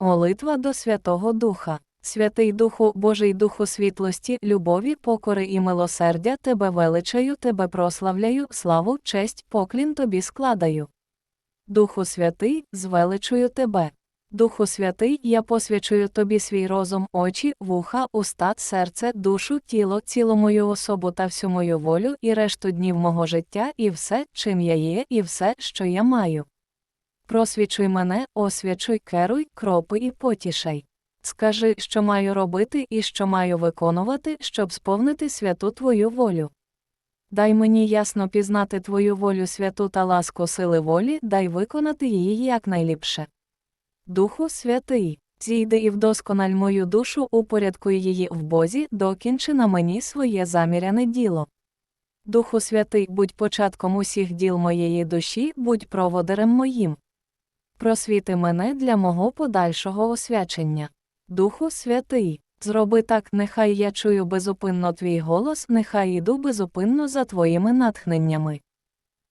Молитва до Святого Духа. Святий Духу, Божий Духу світлості, любові, покори і милосердя, тебе величаю, тебе прославляю, славу, честь, поклін тобі складаю. Духу Святий, звеличую тебе. Духу Святий, я посвячую тобі свій розум, очі, вуха, уста, серце, душу, тіло, цілу мою особу та всю мою волю і решту днів мого життя, і все, чим я є, і все, що я маю. Просвічуй мене, освячуй, керуй, кропи і потішай. Скажи, що маю робити і що маю виконувати, щоб сповнити святу Твою волю. Дай мені ясно пізнати Твою волю святу та ласку сили волі, дай виконати її якнайліпше. Духу Святий, зійди і вдоскональ мою душу, упорядкуй її в Бозі, докінчи на мені своє заміряне діло. Духу Святий, будь початком усіх діл моєї душі, будь проводарем моїм. Просвіти мене для мого подальшого освячення. Духу Святий, зроби так, нехай я чую безупинно твій голос, нехай іду безупинно за твоїми натхненнями.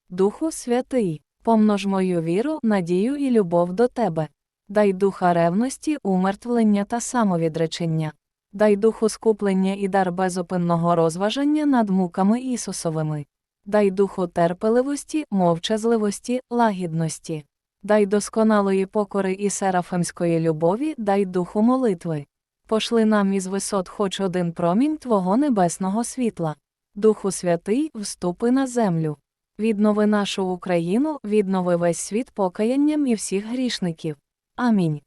Духу Святий, помнож мою віру, надію і любов до тебе. Дай духа ревності, умертвлення та самовідречення. Дай духу скуплення і дар безупинного розважання над муками Ісусовими. Дай духу терпеливості, мовчазливості, лагідності. Дай досконалої покори і серафимської любові, дай духу молитви. Пошли нам із висот хоч один промінь Твого небесного світла. Духу Святий, вступи на землю. Віднови нашу Україну, віднови весь світ покаянням і всіх грішників. Амінь.